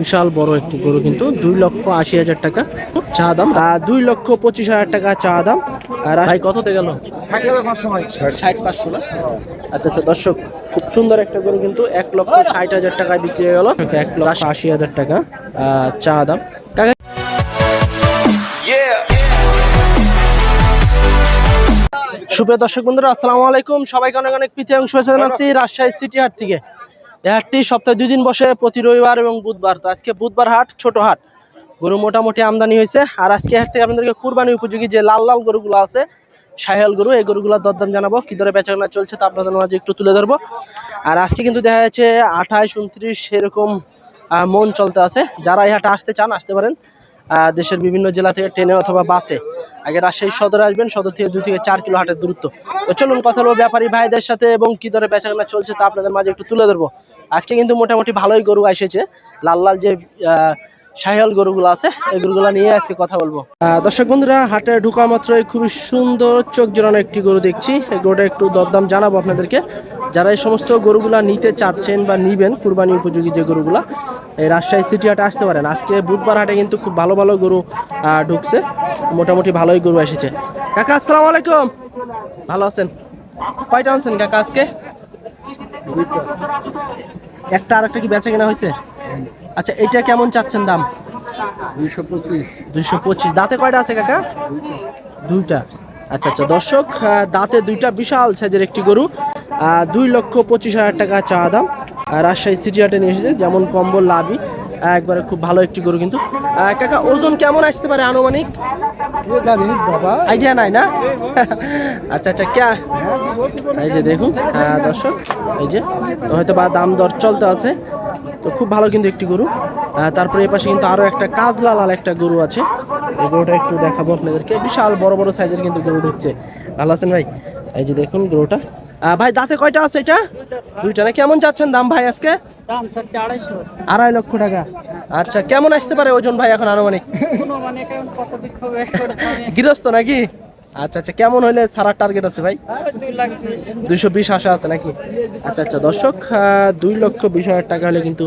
বিশাল বড় একটি গরু কিন্তু দুই লক্ষ আশি হাজার টাকা চা দাম। আর দুই লক্ষ পঁচিশ হাজার টাকা চা দাম। আর ভাই কততে গেল ষাট পাঁচশো না? আচ্ছা আচ্ছা দর্শক খুব সুন্দর একটা গরু কিন্তু এক লক্ষ ষাট হাজার টাকায় বিক্রি হয়ে গেল। এক লক্ষ আশি হাজার টাকা আহ, চা দাম। কাকা সুপ্রিয় দর্শক বন্ধুরা আসসালামু আলাইকুম। সবাইকে অনেক অনেক প্রীতি এবং শুভেচ্ছা জানাচ্ছি রাজশাহী সিটি হাট থেকে। হাটটি সপ্তাহে দুই দিন বসে প্রতি রবিবার এবং বুধবার। তো আজকে বুধবার হাট ছোট হাট। গরু মোটামুটি আমদানি হয়েছে। আর আজকে হাট থেকে আপনাদেরকে কুরবানি উপযোগী যে লাল লাল গরুগুলো আছে সাহেল গরু এই গরুগুলোর দরদাম জানাব। কি ধরে বেচাকেনা চলছে তা আপনাদের মাঝে একটু তুলে ধরবো। আর আজকে কিন্তু দেখা যাচ্ছে আঠাশ উনত্রিশ সেরকম আহ, মন চলতে আছে। যারা এই হাটে আসতে চান আসতে পারেন। দেশের বিভিন্ন জেলা থেকে ট্রেনে অথবা বাসে। আগে রাজশাহী সদর আসবেন, সদর থেকে দুই থেকে চার কিলো হাটের দূরত্ব। তো চলুন কথা বলব ব্যাপারী ভাইদের সাথে এবং কি দরে বেচাকেনা চলছে তা আপনাদের মাঝে একটু তুলে ধরবো। আজকে কিন্তু মোটামুটি ভালোই গরু এসেছে। লাল লাল যে আহ, সাহিয়াল গরুগুলো আছে এই গরুগুলো নিয়ে আজকে কথা বলব। দর্শক বন্ধুরা হাটে ঢোকা মাত্রই খুবই সুন্দর চোখ জোড়ানো একটি গরু দেখছি। এই গরুটা একটু দরদাম জানাব আপনাদেরকে। যারা এই সমস্ত গরুগুলা নিতে চাচ্ছেন বা নিবেন কুরবানি উপযোগী যে গরুগুলা এই রাজশাহী সিটি হাটে আসতে পারেন। আজকে বুধবার হাটে কিন্তু খুব ভালো ভালো গরু ঢুকছে। মোটামুটি ভালোই গরু এসেছে। কাকা আসসালামু আলাইকুম। ভালো আছেন? কয়টা আনছেন কাকা আজকে? একটা আর একটা কি বেচা কেনা হয়েছে? আচ্ছা এটা কেমন চাচ্ছেন দাম? দুইশো পঁচিশ। দাঁতে কয়টা আছে কাকা? দুইটা। আচ্ছা আচ্ছা দর্শক দাঁতে দুইটা বিশাল সাইজের একটি গরু। দুই লক্ষ পঁচিশ হাজার টাকা চা দাম। রাজশাহী সিটি হাটে নিয়ে এসেছে, যেমন কম্বল, লাভি একবারে খুব ভালো একটি গরু কিন্তু। কাকা, ওজন কেমন আসতে পারে আনুমানিক? আইডিয়া নাই না? আচ্ছা আচ্ছা ক্যা এই যে দেখুন হ্যাঁ দর্শক, এই যে হয়তো বা দাম দর চলতে আছে। তো খুব ভালো কিন্তু একটি গরু। তারপরে এই পাশে কিন্তু আরও একটা কাজলা লাল একটা গরু আছে। এই গরুটা একটু দেখাবো আপনাদেরকে। বিশাল বড় বড় সাইজের কিন্তু গরু ঢুকছে। ভালো আছেন ভাই? এই যে দেখুন গরুটা। ভাই দাঁতে কয়টা আছে এটা? দুইটা না? কেমন চাচ্ছেন দাম ভাই আজকে? আড়াইশো। আড়াই লক্ষ টাকা। আচ্ছা কেমন আসতে পারে ওজন ভাই এখন আনুমানিক? মানে গৃহস্থ নাকি? আচ্ছা আচ্ছা কেমন হলে ছাড়ার টার্গেট আছে ভাই? দুইশো বিশ আশা আছে নাকি? আচ্ছা আচ্ছা দর্শক দুই লক্ষ বিশ হাজার টাকা হলে কিন্তু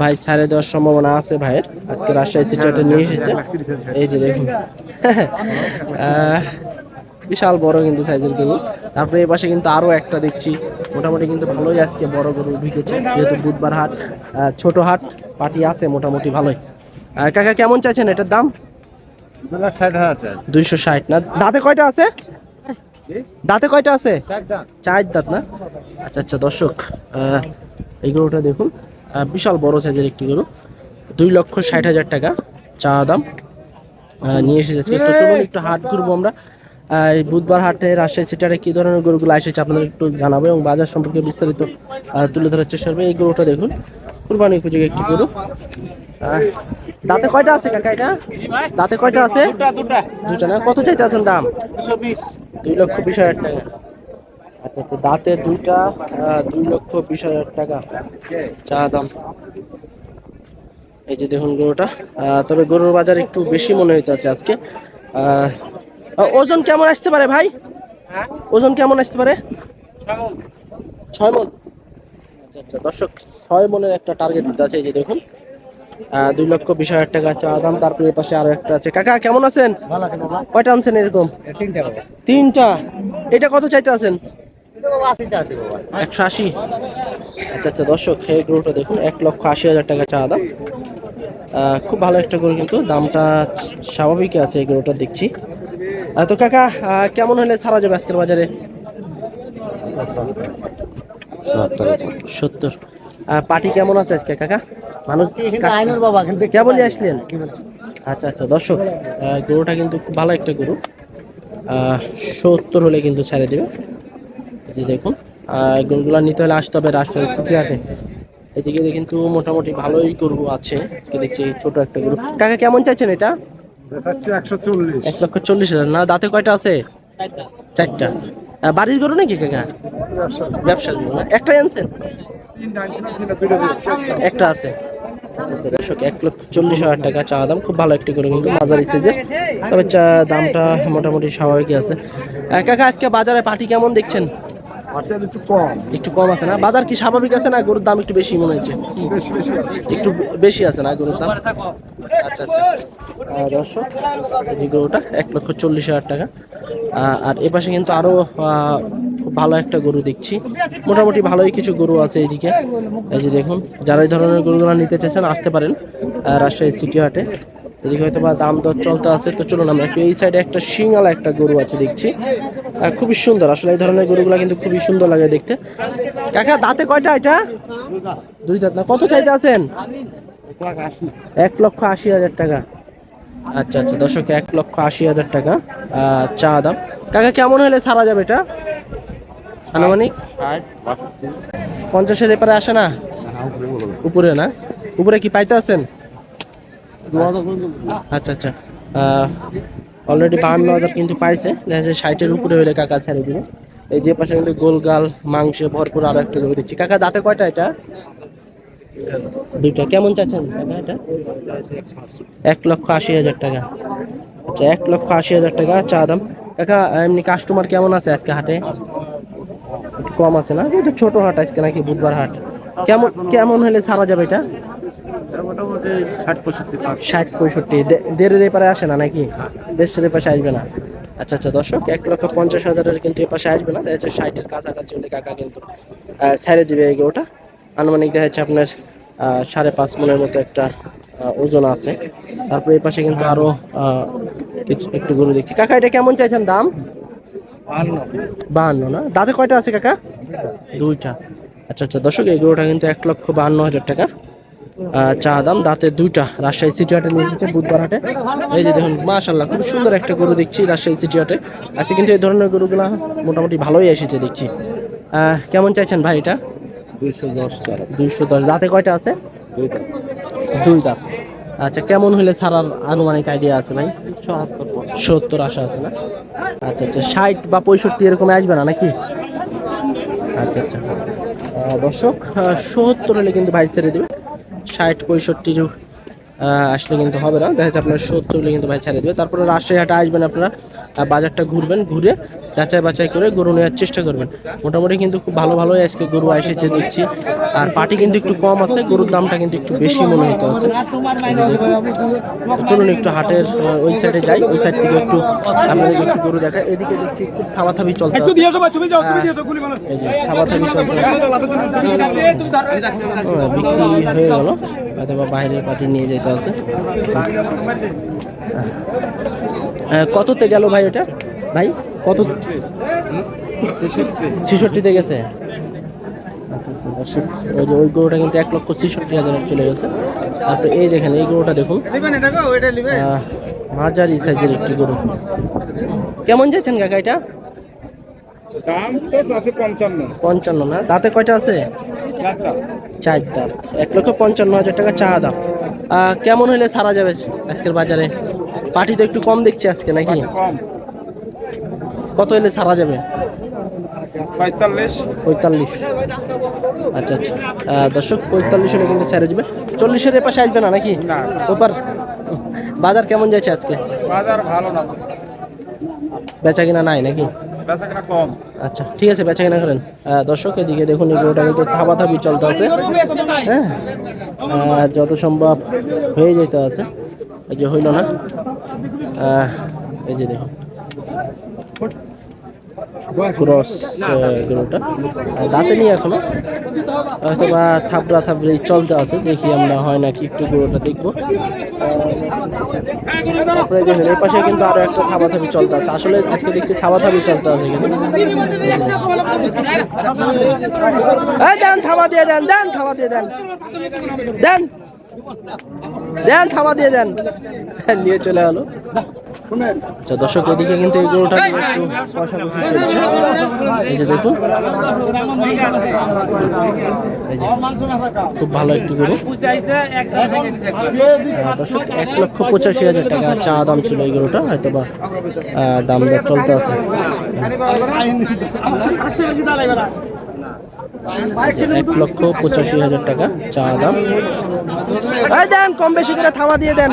ভাই ছাড়ে দেওয়ার সম্ভাবনা আছে ভাইয়ের। আজকে রাজশাহী সিটিটা নিয়ে এসেছে। এই যে দেখুন। বিশাল বড় কিন্তু সাইজের গরু। তারপরে এই পাশে কিন্তু আরও একটা দেখছি। মোটামুটি কিন্তু ভালোই আজকে বড় গরু ঢুকেছে যেহেতু বুধবার হাট ছোট হাট, পাটি আছে মোটামুটি ভালোই। কাকা, কেমন চাইছেন এটার দাম? দুইশো ষাট না? দাঁতে কয়টা আছে? দাঁতে কয়টা আছে? চার দাঁত। না? আচ্ছা আচ্ছা দর্শক এই গরুটা দেখুন বিশাল বড় সাইজের একটি গরু। দুই লক্ষ ষাট হাজার টাকা চা দাম। নিয়ে। তো চলুন একটু হাট ঘুরবো আমরা। বুধবার হাটে রাজশাহী সিটারে কি ধরনের গরুগুলো এসেছে আপনাদের একটু জানাব এবং বাজার সম্পর্কে বিস্তারিত তুলে ধরার চেষ্টা করবে। এই গরুটা দেখুন কুরবানি উপযোগী একটি গরু। দাঁতে কয়টা আছে কাকা এটা? দাঁতে কয়টা আছে? দুটা না? কত চাইতে আছেন দাম দুই লক্ষ বিশ হাজার টাকা। আচ্ছা আচ্ছা দাঁতে দুইটা দুই লক্ষ বিশ হাজার টাকা। চা দাম। এই যে দেখুন গরুটা। তবে গরুর বাজার একটু বেশি মনে হইতেছে আজকে। আহ, ওজন কেমন আসতে পারে ভাই? হ্যাঁ? ওজন কেমন আসতে পারে? ছয় মন। আচ্ছা আচ্ছা দর্শক ছয় মনের একটা টার্গেট দিতে আছে এই যে দেখুন। দুই লক্ষ বিশ হাজার টাকা চা দাম। তারপরে পাশে আরও একটা আছে। কাকা কেমন আছেন? ভালো কয়টা আনছেন এরকম? তিনটা এটা কত চাইতে আছেন? এটা বাবা আশিটা আছে বাবা। একশো আশি? আচ্ছা আচ্ছা দর্শক এই গরুটা দেখুন এক লক্ষ আশি হাজার টাকা চা দাম। খুব ভালো একটা গরু কিন্তু দামটা স্বাভাবিক আছে এই গরুটা দেখছি। তো কাকা কেমন হলে ছাড়া যাবে আজকের বাজারে? সত্তর পাটি কেমন আছে আজকে কাকা? মানুষ আইনুর বাবা কিন্তু কেমন আসলেন? আচ্ছা আচ্ছা দর্শক গরুটা কিন্তু খুব ভালো একটা গরু। সত্তর হলে কিন্তু ছেড়ে দেবে। যে দেখুন গরুগুলা নিতে হলে আসতে হবে রাজশাহী সিটি হাটে। এদিকে কিন্তু মোটামুটি ভালোই গরু আছে। আজকে দেখছি ছোট একটা গরু। কাকা কেমন চাইছেন এটা? এক লক্ষ চল্লিশ হাজার। না দাঁতে কয়টা আছে? চারটা। বাড়ির গরু নাকি কাকা? ব্যবসার গরু। না একটাই আনছেন? একটা আছে আচ্ছা, আচ্ছা, দর্শক এক লক্ষ চল্লিশ হাজার টাকা চা দাম। খুব ভালো একটি করে কিন্তু মাঝারি সাইজের তবে চা দামটা মোটামুটি স্বাভাবিকই আছে। কাকা আজকে বাজারে পাটি কেমন দেখছেন? একটু কম। একটু কম আছে না? বাজার কি স্বাভাবিক আছে না গরুর দাম একটু বেশি মনে হচ্ছে? একটু বেশি আছে না গরুর দাম? আচ্ছা আচ্ছা। দর্শক এই গরুটা এক লক্ষ চল্লিশ হাজার টাকা। আর এ পাশে কিন্তু আরও আহ, খুব ভালো একটা গরু দেখছি। মোটামুটি ভালোই কিছু গরু আছে এইদিকে। এই যে দেখুন, যারা এই ধরনের গরুগুলো নিতে চাইছেন আসতে পারেন রাজশাহী সিটি হাটে। এদিকে হয়তো বা দাম দর চলতে আছে, তো চলুন আমরা একটু এই সাইডে একটা শিঙালা একটা গরু আছে দেখছি। খুবই সুন্দর, আসলে এই ধরনের গরুগুলো কিন্তু খুবই সুন্দর লাগে দেখতে। কাকা, দাঁতে কয়টা এটা? দুই দাঁত না, কত চাইতে আছেন? এক লক্ষ আশি হাজার টাকা। আচ্ছা আচ্ছা দর্শক, এক লক্ষ আশি হাজার টাকা চা দাম। কাকা, কেমন হলে সারা যাবে এটা? আনুমানিক? পঞ্চাশের এপারে আসে না? উপরে না? উপরে কি পাইতে আছেন? আচ্ছা আচ্ছা। অলরেডি বাহান্ন হাজার কিন্তু পাইছে। দেখা যাচ্ছে ষাটের উপরে হলে কাকা ছেড়ে দিবে। এই যে পাশে কিন্তু গোলগাল মাংস ভরপুর আরও একটা গরু দেখছি কাকা দাঁতে কয়টা এটা? দুইটা। কেমন চাচ্ছেন কাকা এটা? এক লক্ষ আশি হাজার টাকা। আচ্ছা এক লক্ষ আশি হাজার টাকা চা দাম। কাকা এমনি কাস্টমার কেমন আছে আজকে হাটে? কম আছে না? কিন্তু ছোট হাট আজকে নাকি বুধবার হাট। কেমন কেমন হলে ছাড়া যাবে এটা? ষাট পঁয়ষট্টি দেড়ের এপারে আসে না নাকি? দেড়শোর এপাশে আসবে না। আচ্ছা আচ্ছা দর্শক এক লক্ষ পঞ্চাশ হাজারের কিন্তু এপাশে আসবে না। দেখা যাচ্ছে ষাটের কাছাকাছি হলে কাকা কিন্তু ছেড়ে দিবে এই ওটা আনুমানিক দেখা যাচ্ছে আপনার সাড়ে পাঁচ মনের মতো একটা ওজন আছে। তারপরে এই পাশে কিন্তু আরও আহ, কিছু একটু গরু দেখছি। কাকা এটা কেমন চাইছেন দাম? বাহান্ন না? দাঁতে কয়টা আছে কাকা? দুইটা। আচ্ছা আচ্ছা দর্শক এই গরুটা কিন্তু এক লক্ষ বাহান্ন হাজার টাকা। চা দাম দাঁতে দুইটা। রাজশাহী সিটি হাটে নিয়ে এসেছে বুধবার হাটে। এই যে দেখুন মাশাল্লাহ খুব সুন্দর একটা গরু দেখছি রাজশাহী সিটি হাটে। আজকে কিন্তু এই ধরনের গরুগুলো মোটামুটি ভালোই এসেছে দেখছি। কেমন চাইছেন ভাই এটা? দুইশো দশ দুইশো দশ দাঁতে কয়টা আছে? দুইটা। দুই দাঁত আচ্ছা কেমন হলে ছাড়ার আনুমানিক আইডিয়া আছে ভাই? সত্তর আশা আছে না? আচ্ছা আচ্ছা ষাট বা পঁয়ষট্টি এরকম আসবে না নাকি? আচ্ছা আচ্ছা। দর্শক সত্তর হলে কিন্তু ভাই ছেড়ে দেবে। ষাট, পঁয়ষট্টি আসলে কিন্তু হবে না। দেখা যাচ্ছে আপনার সত্তর হলে কিন্তু ভাই ছেড়ে দেবে। তারপরে রাজশাহী হাটে আসবেন আপনারা। বাজারটা ঘুরবেন ঘুরে যাচাই বাছাই করে গরু নেওয়ার চেষ্টা করবেন। মোটামুটি কিন্তু খুব ভালো ভালোই আজকে গরু এসেছে দেখছি। আর পাটি কিন্তু একটু কম আছে গরুর দামটা কিন্তু একটু বেশি মনে হইতে আছে চলুন একটু হাটের ওই সাইডে যাই ওই সাইড থেকে একটু আপনাদেরকে একটু গরু দেখা এদিকে দেখছি খুব থামাথামি চলতে। এই চলতে বিক্রি হয়ে গেল। অথবা বাইরের পার্টি নিয়ে যেতে আছে। কততে গেল ভাই ওটা ভাই? কত ছেষট্টিতে গেছে। আচ্ছা আচ্ছা ওই যে ওই গরুটা কিন্তু এক লক্ষ ছেষট্টি হাজারে চলে গেছে। তারপরে এই দেখেন এই গরুটা দেখুন। মাঝারি সাইজের একটি গরু। কেমন যাচ্ছেন কাকা এটা? দাম তো আছে পঞ্চান্ন। পঞ্চান্ন না? দাঁতে কয়টা আছে? চার দাঁত এক লক্ষ পঞ্চান্ন হাজার টাকা চা দাম। কেমন হলে সারা যাবে আজকের বাজারে? পার্টি তো একটু কম দেখছি আজকে নাকি? কম। কত হলে সারা যাবে? পঁয়তাল্লিশ। পঁয়তাল্লিশ। আচ্ছা আচ্ছা। দর্শক পঁয়তাল্লিশ হলে কিন্তু ছেড়ে যাবে চল্লিশের এ পাশে আসবে না নাকি? না। ওপার। বাজার কেমন যাচ্ছে আজকে? বাজার ভালো না। বেচা কিনা নাই নাকি? আচ্ছা ঠিক আছে বেচা কিনা করেন। দর্শক এদিকে দেখুন এগুলোটা কিন্তু থাবাথাবি চলতে আছে। হ্যাঁ? যত সম্ভব হয়ে যেতে আছে। যে হইল না। এই যে দেখুন। ক্রস গরুটা দাঁতে নিয়ে এখনও। হয়তো বা থাবড়া থাবড়ি চলতে আছে, দেখি আমরা হয় নাকি একটু গরুটা দেখব। তারপরে দেখুন, এই পাশে কিন্তু আরও একটা থাবা থাবাথাবি চলতে আছে। আসলে আজকে দেখছি থাবা থাবাথাবি চলতে আছে কিন্তু। দেন থাবা দিয়ে দেন দেন থাবা দিয়ে দেন। দেন। দেন থাবা দিয়ে দেন নিয়ে চলে গেলো আচ্ছা দর্শক এদিকে কিন্তু এই গরুটা একটু কষাকষি চলছে এই যে দেখুন খুব ভালো একটি গরু দর্শক এক লক্ষ পঁচাশি হাজার টাকা চা দাম ছিল এই গরুটা হয়তো বা দাম চলতে আছে এক লক্ষ পঁচাশি হাজার টাকা চা দাম। দেন কম বেশি করে থামা দিয়ে দেন।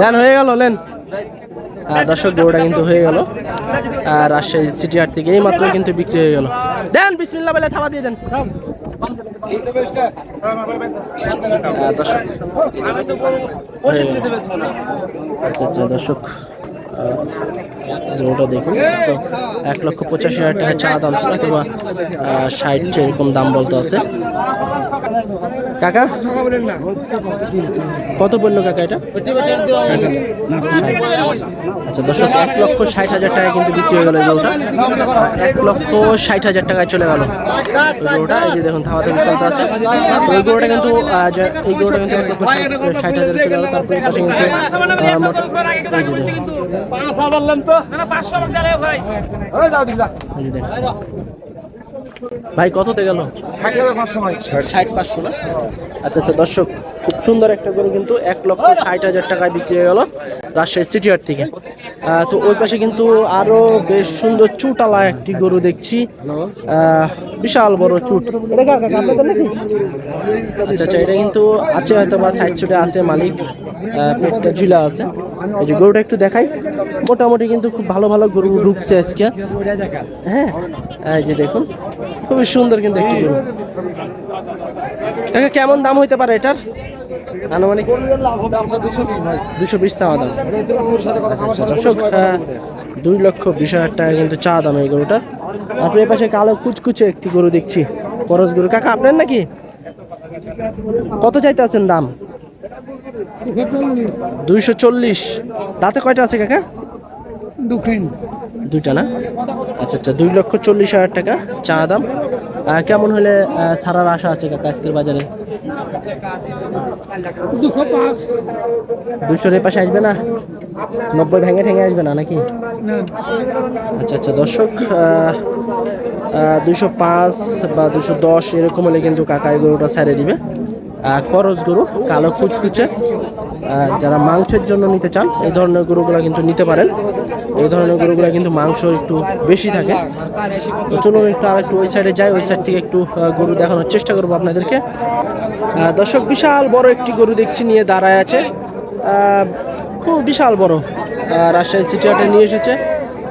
দেন হয়ে গেল লেন। দর্শক গরুটা কিন্তু হয়ে গেল। আর রাজশাহী সিটি হাট থেকে এই মাত্র কিন্তু বিক্রি হয়ে গেল। দেন বিসমিল্লা বলে থাবা দিয়ে দেন। দর্শক। আচ্ছা আচ্ছা দর্শক। গরুটা দেখুন। তো এক লক্ষ পঁচাশি হাজার টাকা চা দাম ছিল অথবা ষাট এরকম দাম বলতে আছে। কাকা? কত পড়ল কাকা এটা? আচ্ছা দর্শক, এক লক্ষ ষাট হাজার টাকা কিন্তু বিক্রি হয়ে গেল এই গরুটা এক লক্ষ ষাট হাজার টাকায় চলে গেল। গরুটা এই যে দেখুন থেকে চলতে আছে। ওই গরুটা কিন্তু এই গরুটা কিন্তু ষাট হাজার চলে গেল। তারপরে কিন্তু আহ, হাজার লেন তো। না পাঁচশো ভাই। এই যে। দেখুন। ভাই কততে গেল? ষাট হাজার পাঁচশো নয় ষাট পাঁচশো না? আচ্ছা আচ্ছা দর্শক খুব সুন্দর একটা গরু কিন্তু এক লক্ষ ষাট হাজার টাকায় বিক্রি হয়ে গেল রাজশাহী সিটি হাট থেকে। তো ওই পাশে কিন্তু আরও বেশ সুন্দর চুটালা একটি গরু দেখছি। বিশাল বড় চুট? আচ্ছা আচ্ছা এটা কিন্তু আছে হয়তো বা সাইড চুটে আছে মালিক পেটটা ঝুলা আছে। এই যে গরুটা একটু দেখাই। মোটামুটি কিন্তু খুব ভালো ভালো গরু ঢুকছে আজকে। হ্যাঁ এই যে দেখুন খুবই সুন্দর কিন্তু একটি গরু। কেমন দাম হইতে পারে এটার? আনুমানিক দুশো বিশ চাওয়া দাম। আচ্ছা, দর্শক দুই লক্ষ বিশ হাজার টাকা কিন্তু চা দাম এই গরুটার। আপনি এর পাশে কালো কুচকুচে একটি গরু দেখছি করস গরু। কাকা আপনার নাকি? কত চাইতে আছেন দাম? দুইশো চল্লিশ। দাঁতে কয়টা আছে কাকা? দুইটা না? আচ্ছা আচ্ছা দুই লক্ষ চল্লিশ হাজার টাকা চা দাম। কেমন হলে ছাড়ার আশা আছে কাকা আজকের বাজারে? দুশোর পাশে আসবে না? নব্বই ভেঙে ঠেঙে আসবে না নাকি? আচ্ছা আচ্ছা দর্শক দুশো পাঁচ বা দুশো দশ এরকম হলে কিন্তু কাকা এই গরুটা ছেড়ে দিবে। করস গরু কালো কুচকুচে যারা মাংসের জন্য নিতে চান, এই ধরনের গরুগুলো কিন্তু নিতে পারেন। এই ধরনের গরুগুলো কিন্তু মাংস একটু বেশি থাকে। তো চলুন একটু আর একটু ওই সাইডে যাই, ওই সাইড থেকে একটু গরু দেখানোর চেষ্টা করব আপনাদেরকে। দর্শক, বিশাল বড় একটি গরু দেখছি নিয়ে দাঁড়ায় আছে। খুব বিশাল বড়। রাজশাহী সিটি নিয়ে এসেছে।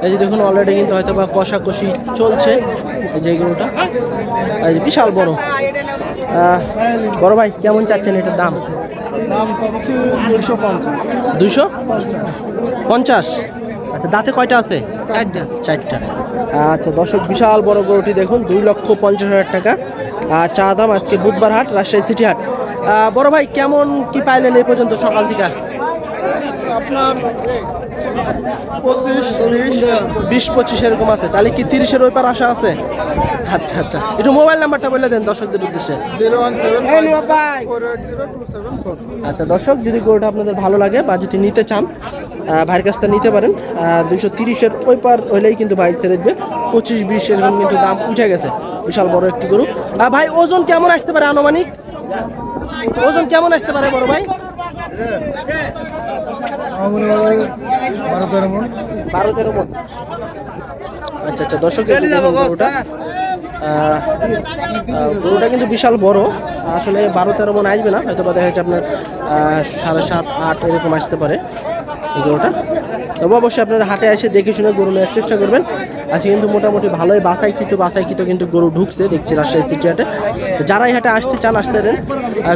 এই যে দেখুন অলরেডি কিন্তু হয়তো বা কষাকষি চলছে এই যে গরুটা। এই যে বিশাল বড়। বড় ভাই কেমন চাচ্ছেন এটার দাম? দুশো পঞ্চাশ। আচ্ছা দাঁতে কয়টা আছে? চারটা। চারটা। আচ্ছা দর্শক বিশাল বড় গরুটি দেখুন দুই লক্ষ পঞ্চাশ হাজার টাকা। আর চা দাম আজকে বুধবার হাট রাজশাহী সিটি হাট। বড় ভাই কেমন কি পাইলেন এই পর্যন্ত সকাল থেকে? পঁচিশ তিরিশ বিশ পঁচিশ এরকম আছে। তাহলে কি তিরিশের ওই পার আশা আছে? আচ্ছা আচ্ছা। একটু মোবাইল নাম্বারটা বলে দেন দর্শকদের উদ্দেশ্যে। আচ্ছা দর্শক যদি গরুটা আপনাদের ভালো লাগে বা যদি নিতে চান ভাইয়ের কাছ থেকে নিতে পারেন। দুশো তিরিশের ওই পার হইলেই কিন্তু ভাই ছেড়ে দেবে। পঁচিশ বিশ এরকম কিন্তু দাম উঠে গেছে। বিশাল বড় একটি গরু। ভাই ওজন কেমন আসতে পারে আনুমানিক? ওজন কেমন আসতে পারে বড় ভাই? বারো তেরো মন। বারো তেরো মন। আচ্ছা আচ্ছা দর্শক গরুটা গরুটা কিন্তু বিশাল বড়। আসলে বারো তেরো মন আসবে না হয়তো বা দেখা যাচ্ছে আপনার সাড়ে সাত, আট এরকম আসতে পারে। গরুটা। তবে অবশ্যই আপনারা হাটে এসে দেখে শুনে গরু নেওয়ার চেষ্টা করবেন। আজকে কিন্তু মোটামুটি ভালোই বাসাইকৃত বাসাইকৃত কিন্তু গরু ঢুকছে দেখছি রাজশাহী সিটি হাটে। তো যারা এই হাটে আসতে চান, আসতে পারেন।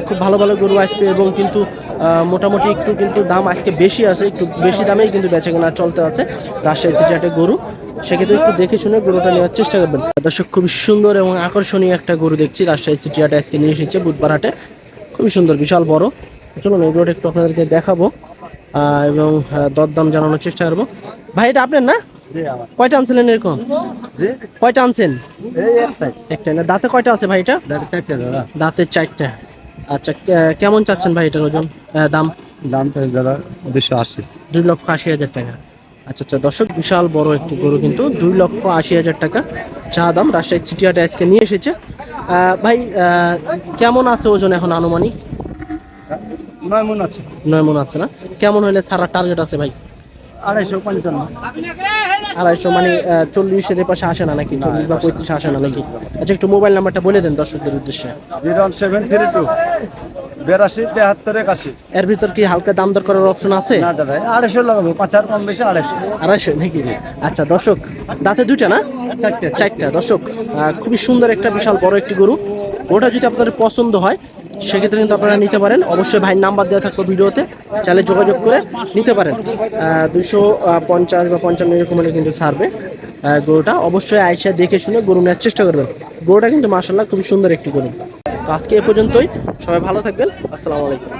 খুব ভালো ভালো গরু আসছে এবং কিন্তু মোটামুটি একটু কিন্তু দাম আজকে বেশি আছে, একটু বেশি দামেই কিন্তু বেচে কেনা চলতে আছে রাজশাহী সিটি হাটে গরু। সেক্ষেত্রে একটু দেখে শুনে গরুটা নেওয়ার চেষ্টা করবেন। দর্শক খুবই সুন্দর এবং আকর্ষণীয় একটা গরু দেখছি রাজশাহী সিটি হাটে আজকে নিয়ে এসেছে বুধবার হাটে। খুবই সুন্দর, বিশাল বড়। চলুন এই গরুটা একটু আপনাদেরকে দেখাবো। এবং দরদাম জানানোর চেষ্টা করব। ভাই এটা আপনার না? কয়টা আনছিলেন এরকম? কয়টা আনছেন? একটা না। দাঁতে কয়টা আছে ভাই এটা? দাঁতের চারটা আচ্ছা কেমন চাচ্ছেন ভাই এটার ওজন? দাম? দাম দাদা দুশো আশি। দুই লক্ষ আশি হাজার টাকা। আচ্ছা আচ্ছা দর্শক বিশাল বড় একটি গরু কিন্তু দুই লক্ষ আশি হাজার টাকা চা দাম রাজশাহী সিটি আজকে নিয়ে এসেছে। ভাই কেমন আছে ওজন এখন আনুমানিক? নয় মন আছে। নয় মন আছে না? কেমন হলে সারা টার্গেট আছে ভাই? আড়াইশো পঞ্চান্ন। আড়াইশো মানে চল্লিশের পাশে আসে না নাকি? চল্লিশ বা পঁয়ত্রিশ আসে না নাকি? আচ্ছা একটু মোবাইল নাম্বারটা বলে দেন দর্শকদের উদ্দেশ্যে। জিরো সেভেন থ্রি টু বিরাশি তেহাত্তর একাশি। এর ভিতর কি হালকা দাম দর করার অপশন আছে? না দাদা আড়াইশো লাগাবো পাঁচ আর কম বেশি আড়াইশো। আড়াইশো নাকি? আচ্ছা দর্শক দাঁতে দুইটা না? চারটে। চারটা। দর্শক খুবই সুন্দর একটা বিশাল বড় একটি গরু। ওটা যদি আপনাদের পছন্দ হয় সেক্ষেত্রে কিন্তু আপনারা নিতে পারেন। অবশ্যই ভাইয়ের নাম্বার দেওয়া থাকবে ভিডিওতে। চাইলে যোগাযোগ করে নিতে পারেন। দুশো পঞ্চাশ বা পঞ্চান্ন এরকম হলে কিন্তু ছাড়বে গরুটা। অবশ্যই আয়সা দেখে শুনে গরু নেওয়ার চেষ্টা করবেন। গরুটা কিন্তু মাসাল্লাহ খুবই সুন্দর একটি গরু। আজকে এ পর্যন্তই। সবাই ভালো থাকবেন। আসসালামু আলাইকুম।